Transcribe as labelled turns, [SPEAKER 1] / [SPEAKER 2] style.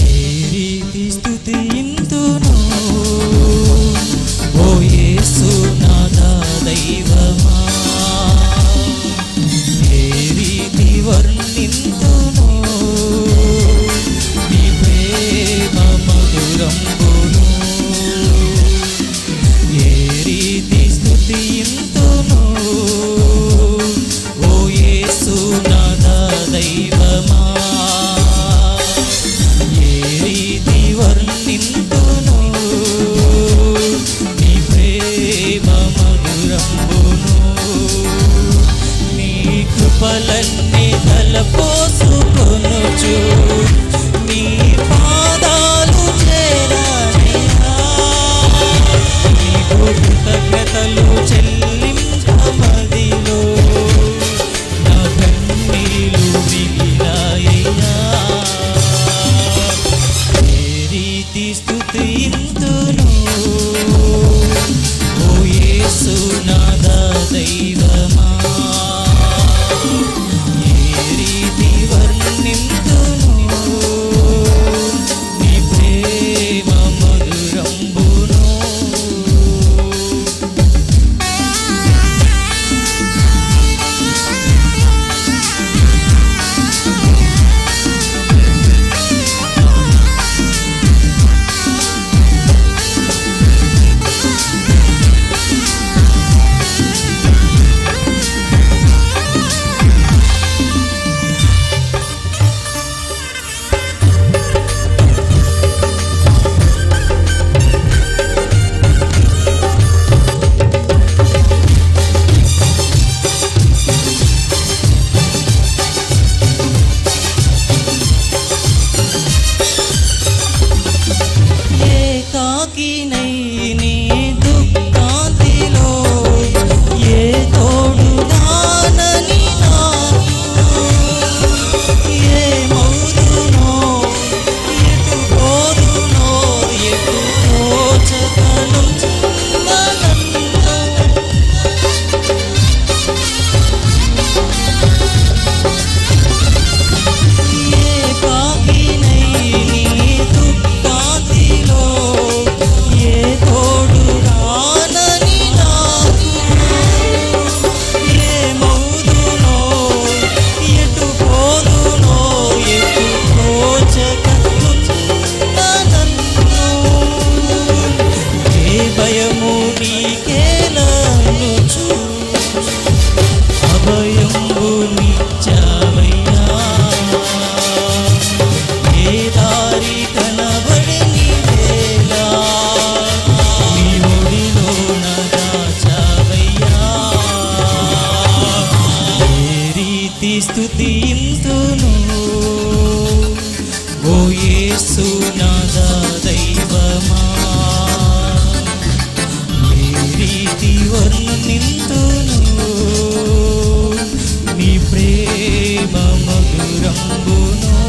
[SPEAKER 1] ఏ రీతి కృపలన్నీ తలపోసుకొనుచు. స్థుతింతును ఓ యేసు నాదా దైవమా. ఏ రీతి వర్ణింతును. నీ ప్రేమ మధురంబును.